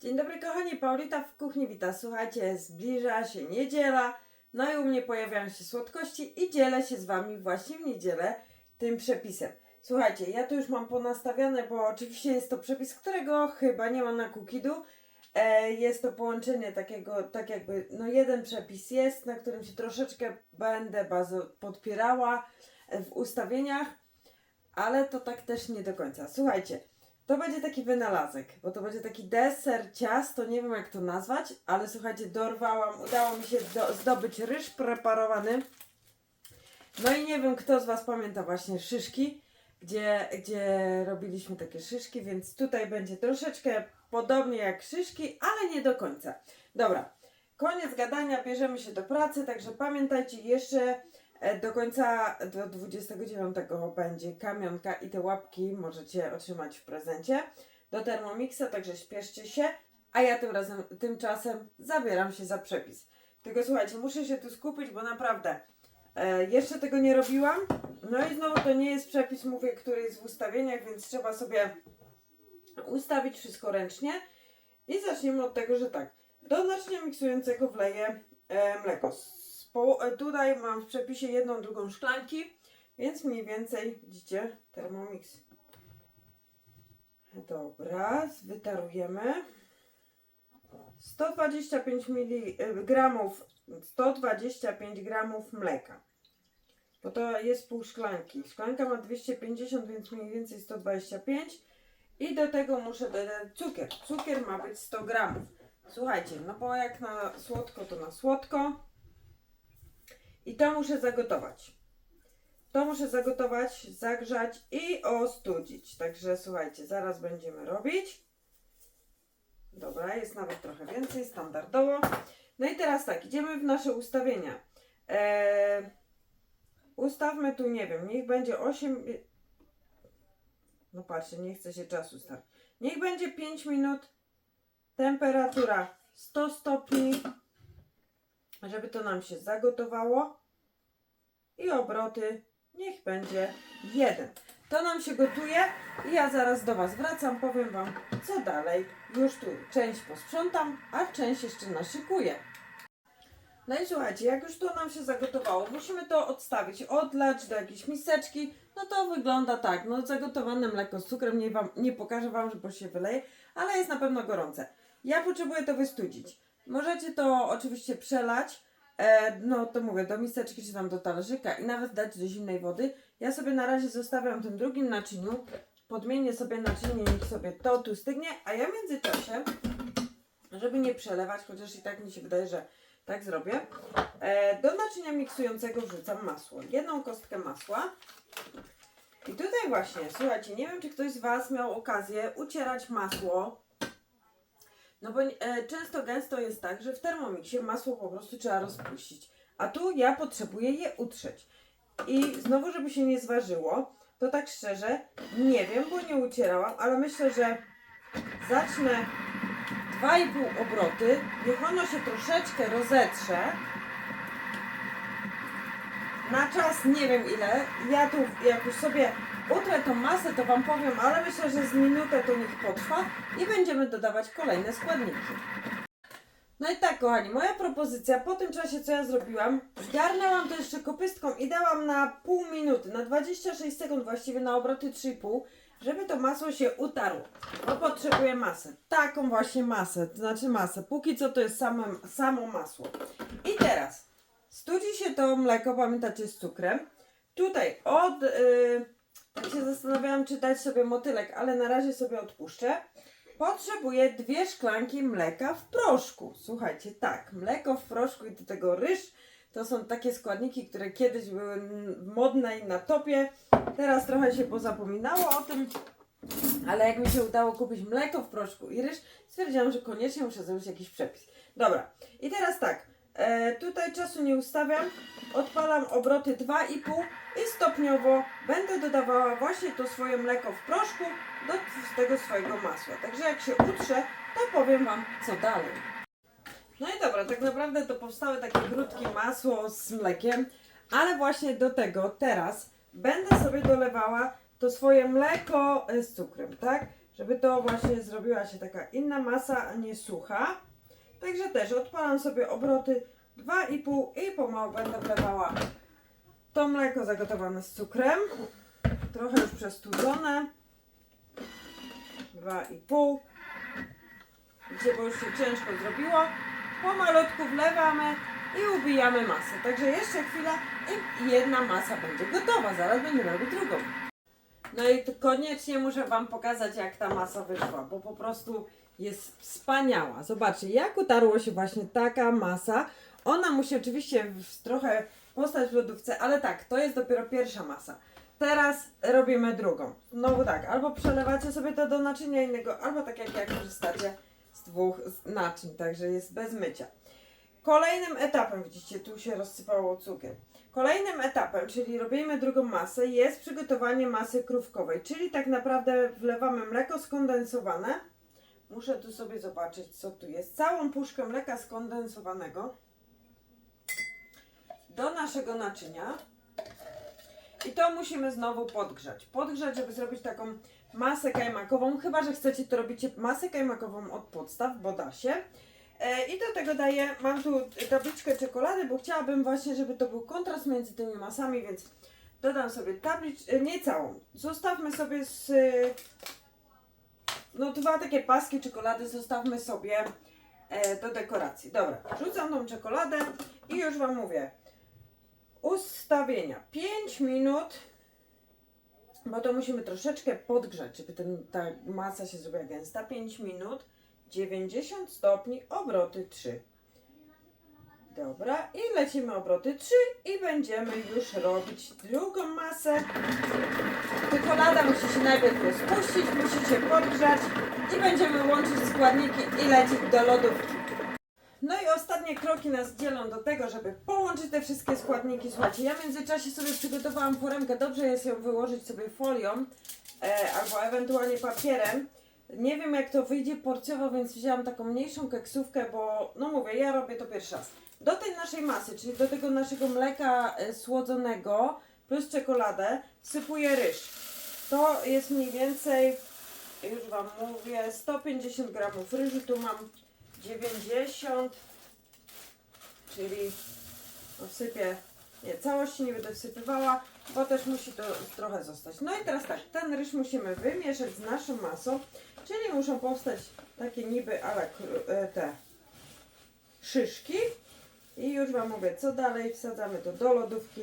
Dzień dobry kochani, Paulita w kuchni wita. Słuchajcie, zbliża się niedziela, no i u mnie pojawiają się słodkości i dzielę się z Wami właśnie w niedzielę tym przepisem. Słuchajcie, ja tu już mam ponastawiane, bo oczywiście jest to przepis, którego chyba nie ma na Cookidu. E, jest to połączenie takiego, tak jakby, no jeden przepis jest, na którym się troszeczkę będę bazo podpierała w ustawieniach, ale to tak też nie do końca. Słuchajcie, to będzie taki wynalazek, bo to będzie taki deser, ciasto, nie wiem jak to nazwać, ale słuchajcie, dorwałam, udało mi się do, zdobyć ryż preparowany. No i nie wiem, kto z Was pamięta właśnie szyszki, gdzie, gdzie robiliśmy takie szyszki, więc tutaj będzie troszeczkę podobnie jak szyszki, ale nie do końca. Dobra, koniec gadania, bierzemy się do pracy, także pamiętajcie jeszcze do końca, do 29 będzie kamionka i te łapki możecie otrzymać w prezencie do Thermomixa, także śpieszcie się, a ja tym razem, tymczasem zabieram się za przepis. Tylko słuchajcie, muszę się tu skupić, bo naprawdę e, jeszcze tego nie robiłam. No i znowu to nie jest przepis, mówię, który jest w ustawieniach, więc trzeba sobie ustawić wszystko ręcznie. I zaczniemy od tego, że tak, do naczynia miksującego wleję e, mleko. Tutaj mam w przepisie jedną, drugą szklanki, więc mniej więcej, widzicie, Thermomix. Dobra, wytarujemy. 125 mg, 125 gramów mleka. Bo to jest pół szklanki. Szklanka ma 250, więc mniej więcej 125. I do tego muszę dodać cukier. Cukier ma być 100 gramów. Słuchajcie, no bo jak na słodko, to na słodko. I to muszę zagotować. To muszę zagotować, zagrzać i ostudzić. Także słuchajcie, zaraz będziemy robić. Dobra, jest nawet trochę więcej, standardowo. No i teraz tak, idziemy w nasze ustawienia. Eee, ustawmy tu, nie wiem, niech będzie 8. No patrzcie, nie chce się czas ustawić. Niech będzie 5 minut. Temperatura 100 stopni. Żeby to nam się zagotowało. I obroty niech będzie 1. To nam się gotuje i ja zaraz do Was wracam, powiem Wam co dalej. Już tu część posprzątam, a część jeszcze naszykuję. No i słuchajcie, jak już to nam się zagotowało, musimy to odstawić, odlać do jakiejś miseczki. No to wygląda tak, no zagotowane mleko z cukrem, nie, wam, nie pokażę Wam, bo się wyleje, ale jest na pewno gorące. Ja potrzebuję to wystudzić. Możecie to oczywiście przelać, e, no to mówię, do miseczki czy tam do talerzyka i nawet dać do zimnej wody. Ja sobie na razie zostawiam w tym drugim naczyniu, podmienię sobie naczynie, niech sobie to tu stygnie, a ja w międzyczasie, żeby nie przelewać, chociaż i tak mi się wydaje, że tak zrobię, e, do naczynia miksującego wrzucam masło. Jedną kostkę masła. I tutaj właśnie, słuchajcie, nie wiem, czy ktoś z Was miał okazję ucierać masło. No bo e, często gęsto jest tak, że w termomiksie masło po prostu trzeba rozpuścić. A tu ja potrzebuję je utrzeć. I znowu, żeby się nie zważyło, to tak szczerze, nie wiem, bo nie ucierałam, ale myślę, że zacznę 2,5 obroty, niech ono się troszeczkę rozetrze. Na czas nie wiem ile. Ja tu jak już sobie utrę tą masę, to Wam powiem, ale myślę, że z minutę to niech potrwa i będziemy dodawać kolejne składniki. No i tak, kochani, moja propozycja po tym czasie, co ja zrobiłam, zgarnęłam to jeszcze kopystką i dałam na pół minuty, na 26 sekund właściwie, na obroty 3,5, żeby to masło się utarło. Bo potrzebuję masę. Taką właśnie masę, to znaczy masę. Póki co to jest samo masło. I teraz studzi się to mleko, pamiętacie, z cukrem. Tutaj od... Yy, tak się zastanawiałam, czy dać sobie motylek, ale na razie sobie odpuszczę. Potrzebuję dwie szklanki mleka w proszku. Słuchajcie, tak, mleko w proszku i do tego ryż. To są takie składniki, które kiedyś były modne i na topie. Teraz trochę się pozapominało o tym, ale jak mi się udało kupić mleko w proszku i ryż, stwierdziłam, że koniecznie muszę zrobić jakiś przepis. Dobra, i teraz tak, e, tutaj czasu nie ustawiam, odpalam obroty 2,5 i stopniowo będę dodawała właśnie to swoje mleko w proszku do tego swojego masła. Także jak się utrze, to powiem Wam co dalej. No i dobra, tak naprawdę to powstały takie grudki masło z mlekiem, ale właśnie do tego teraz będę sobie dolewała to swoje mleko e, z cukrem, tak? żeby to właśnie zrobiła się taka inna masa, a nie sucha. Także też odpalam sobie obroty 2,5 i pomału będę wlewała to mleko zagotowane z cukrem. Trochę już przestudzone. 2,5. Widzicie, bo już się ciężko zrobiło. Pomalutku wlewamy i ubijamy masę. Także jeszcze chwila i jedna masa będzie gotowa. Zaraz będziemy robić drugą. No i koniecznie muszę Wam pokazać, jak ta masa wyszła, bo po prostu jest wspaniała. Zobaczcie, jak utarło się właśnie taka masa. Ona musi oczywiście trochę postać w lodówce, ale tak, to jest dopiero pierwsza masa. Teraz robimy drugą. Znowu tak, albo przelewacie sobie to do naczynia innego, albo tak jak ja korzystacie z dwóch naczyń, także jest bez mycia. Kolejnym etapem, widzicie, tu się rozsypało cukier. Kolejnym etapem, czyli robimy drugą masę, jest przygotowanie masy krówkowej, czyli tak naprawdę wlewamy mleko skondensowane. Muszę tu sobie zobaczyć, co tu jest. Całą puszkę mleka skondensowanego do naszego naczynia. I to musimy znowu podgrzać. Podgrzać, żeby zrobić taką masę kajmakową, chyba że chcecie to robicie masę kajmakową od podstaw, bo da się. E, I do tego daję, mam tu tabliczkę czekolady, bo chciałabym właśnie, żeby to był kontrast między tymi masami, więc dodam sobie tabliczkę, nie całą. Zostawmy sobie z, e, no dwa takie paski czekolady zostawmy sobie e, do dekoracji. Dobra, rzucam tą czekoladę i już Wam mówię. Ustawienia 5 minut, bo to musimy troszeczkę podgrzać, żeby ten, ta masa się zrobiła gęsta. 5 minut, 90 stopni, obroty 3. Dobra, i lecimy obroty 3 i będziemy już robić drugą masę. Czekolada musi się najpierw rozpuścić, musi się podgrzać i będziemy łączyć składniki i lecieć do lodówki. No i ostatnie kroki nas dzielą do tego, żeby połączyć te wszystkie składniki. Słuchajcie, ja w międzyczasie sobie przygotowałam foremkę. Dobrze jest ją wyłożyć sobie folią e, albo ewentualnie papierem. Nie wiem jak to wyjdzie porcjowo, więc wzięłam taką mniejszą keksówkę, bo no mówię, ja robię to pierwszy raz. Do tej naszej masy, czyli do tego naszego mleka e, słodzonego plus czekoladę wsypuję ryż. To jest mniej więcej, już Wam mówię, 150 gramów ryżu. Tu mam 90, czyli no wsypię, nie, całości nie będę wsypywała, bo też musi to trochę zostać. No i teraz tak, ten ryż musimy wymieszać z naszą masą, czyli muszą powstać takie niby ale te szyszki. I już Wam mówię, co dalej, wsadzamy to do lodówki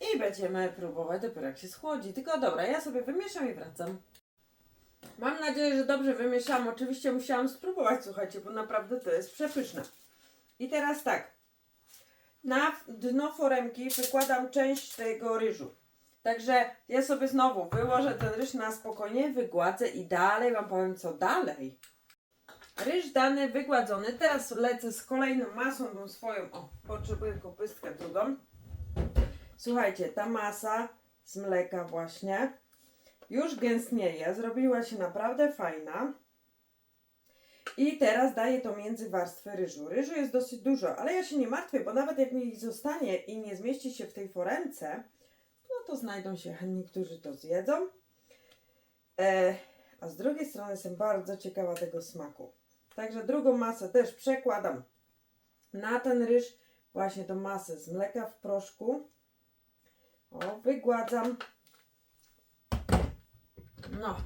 i będziemy próbować dopiero jak się schłodzi. Tylko dobra, ja sobie wymieszam i wracam. Mam nadzieję, że dobrze wymieszałam. Oczywiście musiałam spróbować, słuchajcie, bo naprawdę to jest przepyszne. I teraz tak. Na dno foremki wykładam część tego ryżu. Także ja sobie znowu wyłożę ten ryż na spokojnie, wygładzę i dalej Wam powiem, co dalej. Ryż dany, wygładzony. Teraz lecę z kolejną masą, tą swoją. O, potrzebuję kopystkę drugą. Słuchajcie, ta masa z mleka właśnie już gęstnieje, zrobiła się naprawdę fajna. I teraz daję to między warstwy ryżu. Ryżu jest dosyć dużo, ale ja się nie martwię, bo nawet jak mi zostanie i nie zmieści się w tej foremce, no to znajdą się chętni, którzy to zjedzą. E, a z drugiej strony jestem bardzo ciekawa tego smaku. Także drugą masę też przekładam na ten ryż, właśnie tą masę z mleka w proszku. O, wygładzam. No.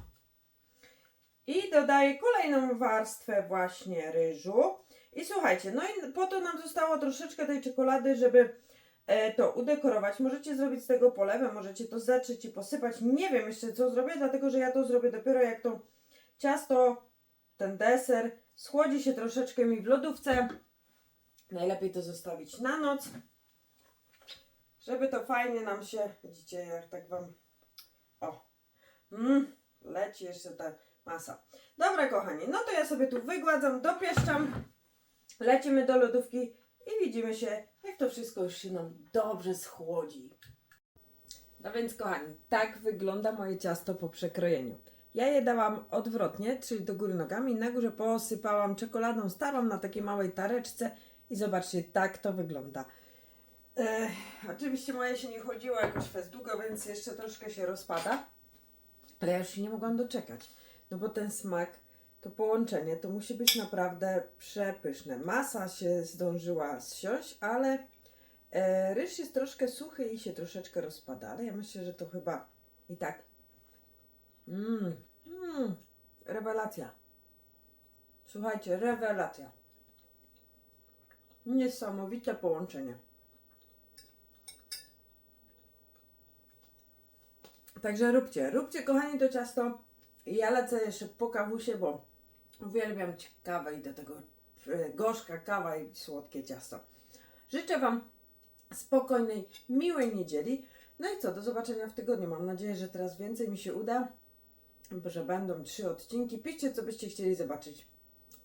I dodaję kolejną warstwę właśnie ryżu. I słuchajcie, no i po to nam zostało troszeczkę tej czekolady, żeby to udekorować. Możecie zrobić z tego polewę, możecie to zatrzeć i posypać. Nie wiem jeszcze co zrobię, dlatego że ja to zrobię dopiero jak to ciasto, ten deser schłodzi się troszeczkę mi w lodówce. Najlepiej to zostawić na noc, żeby to fajnie nam się, widzicie jak tak wam, o, mm, leci jeszcze ta masa. Dobra kochani, no to ja sobie tu wygładzam, dopieszczam, lecimy do lodówki i widzimy się, jak to wszystko już się nam dobrze schłodzi. No więc kochani, tak wygląda moje ciasto po przekrojeniu. Ja je dałam odwrotnie, czyli do góry nogami. Na górze posypałam czekoladą starą na takiej małej tareczce i zobaczcie, tak to wygląda. E, oczywiście moje się nie chodziło jakoś fest długo, więc jeszcze troszkę się rozpada. Ale ja już się nie mogłam doczekać. no bo ten smak, to połączenie, to musi być naprawdę przepyszne. Masa się zdążyła zsiąść, ale e, ryż jest troszkę suchy i się troszeczkę rozpada, ale ja myślę, że to chyba i tak. Mmm, mm, rewelacja. Słuchajcie, rewelacja. Niesamowite połączenie. Także róbcie, róbcie kochani to ciasto. Ja lecę jeszcze po kawusie, bo uwielbiam kawę i do tego e, gorzka kawa i słodkie ciasto. Życzę Wam spokojnej, miłej niedzieli. No i co, do zobaczenia w tygodniu. Mam nadzieję, że teraz więcej mi się uda, że będą trzy odcinki. Piszcie, co byście chcieli zobaczyć.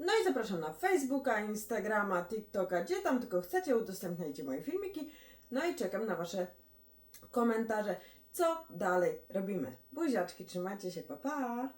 No i zapraszam na Facebooka, Instagrama, TikToka, gdzie tam tylko chcecie, udostępniajcie moje filmiki. No i czekam na Wasze komentarze, co dalej robimy. Buziaczki, trzymajcie się, pa pa!